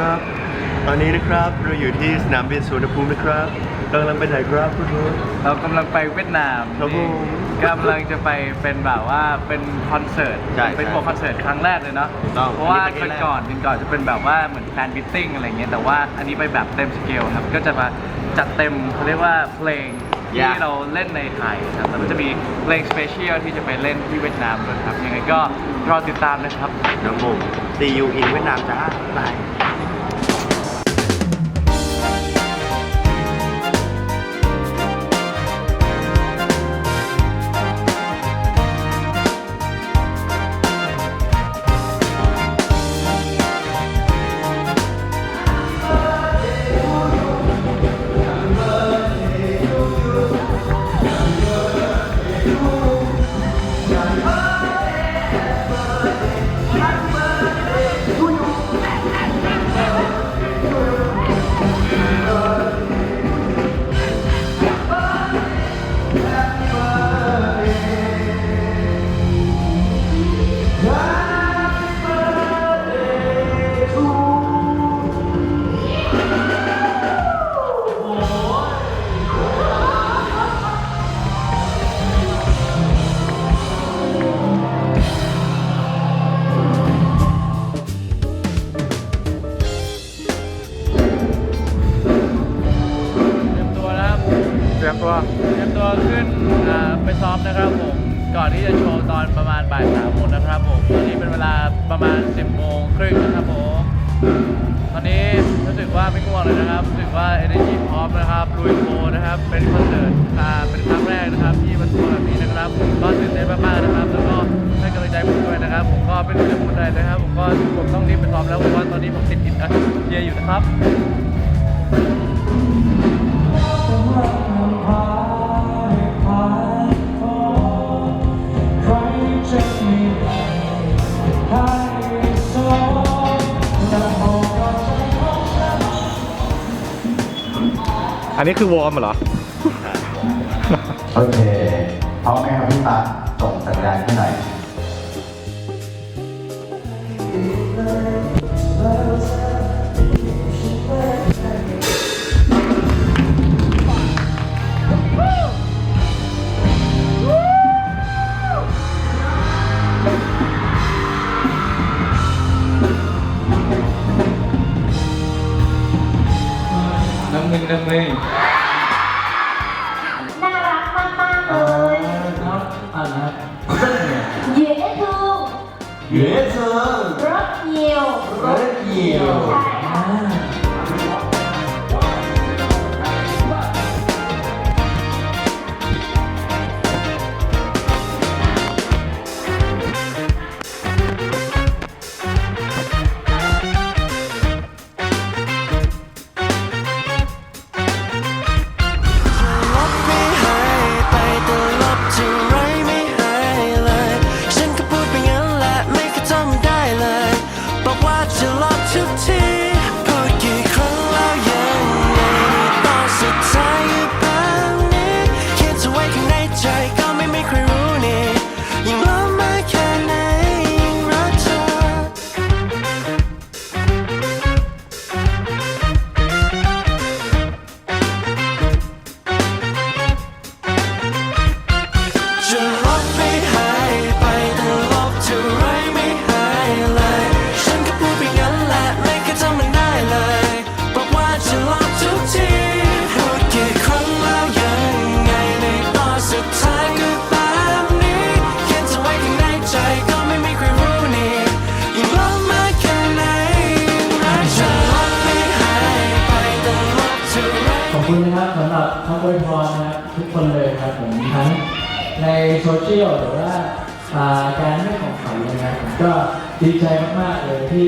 ครับ ตอนนี้นะครับเราอยู่ที่สนามบินสุวรรณภูมินะครับเรากำลังไปไหนครับคุณรู้เรากำลังไปเวียดนามครับผมกำลังจะไปเป็นแบบว่าเป็นคอนเสิร์ต ใช่เป็นใช่โปรคอนเสิร์ตครั้งแรกเลยเนาะ ถูกต้องเพราะว่าอันนี้ก่เป็อนนครั้งแรกก่อนก่อนจะเป็นแบบว่าเหมือนแฟนบิทติ้งอะไรเงี้ย แต่ว่าอันนี้ไปแบบเต็มสเกลครับ ก็จะมาจัดเต็มเขาเรียกว่าเพลงที่เราเล่นในไทยครับแล้วก็จะมีเพลงสเปเชียลที่จะไปเล่นที่เวียดนามด้วยครับ ยังไงก็รอติดตามนะครับ น้ำมง See you in เวียดนามจ้าบายเตรีย ไปซ้อมนะครับผม ก่อนที่จะโชว์ตอนประมาณบ่ายสามโมงนะครับผม ตอนนี้เป็นเวลาประมาณ 10โมงครึ่งนะครับผม ตอนนี้รู้สึกว่าไม่ง่วงเลยนะครับ รู้สึกว่า energy พร้อมนะครับ ลุยโชว์นะครับ เป็นคอนเสิร์ตอ่าเป็นครั้งแรกนะครับที่มาทัวร์แบบนี้นะครับผมก็ตื่นเต้นมากๆนะครับ แล้วก็ให้กำลังใจผมด้วยนะครับ ผมก็ไม่รู้จะพูดอะไรนะครับ ผมก็ผมต้องรีบไปซ้อมแล้วเพราะว่าตอนนี้ผมติดอินเดียอยู่นะครับ อันนี้คือวอร์มเหรอ โอเคพร้อมไหมครับพี่ตาส่งสัญญาณให้หน่อย น้ำหนึ่งน้ำหนึ่งน่ารักมากๆเลยครับอ่านนะครับเย้ทูเย้เธอรถเหี่ยวรถเหี่ยวใช่ค่ะล คุณนะครับสำหรับคำอวยพรนะครับทุกคนเลยครับผมทั้งในโซเชียลหรือว่าอ่าการให้ของขวัญนะครับผมก็ดีใจมากๆเลยที่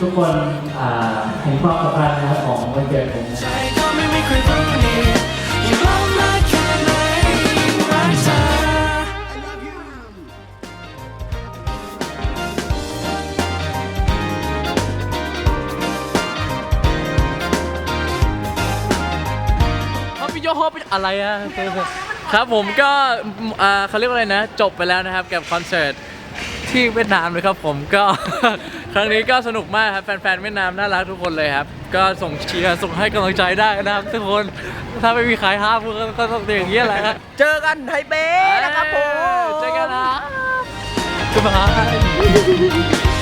ทุกคนอ่าเห็นความสำคัญนะครับของวันเกิดผมนะใจก็ไม่มีใครรู้นี่ โฮอปอะไรอะครับผมก็อ่าเขาเรียกว่าอะไรนะ จบไปแล้วนะครับกับคอนเสิร์ตที่เวียดนามเลยครับผมก็ครั้งนี้ก็สนุกมากครับแฟนๆเวียดนามน่ารักทุกคนเลยครับ ก็ส่งเชียร์ส่งให้กำลังใจได้นะครับทุกคนถ้าไม่มีใครห้ามก็ก็ต้องอย่างนี้ยแหละครับเจอกันไทเปนะครับผมเจอกันนะบ๊ายบาย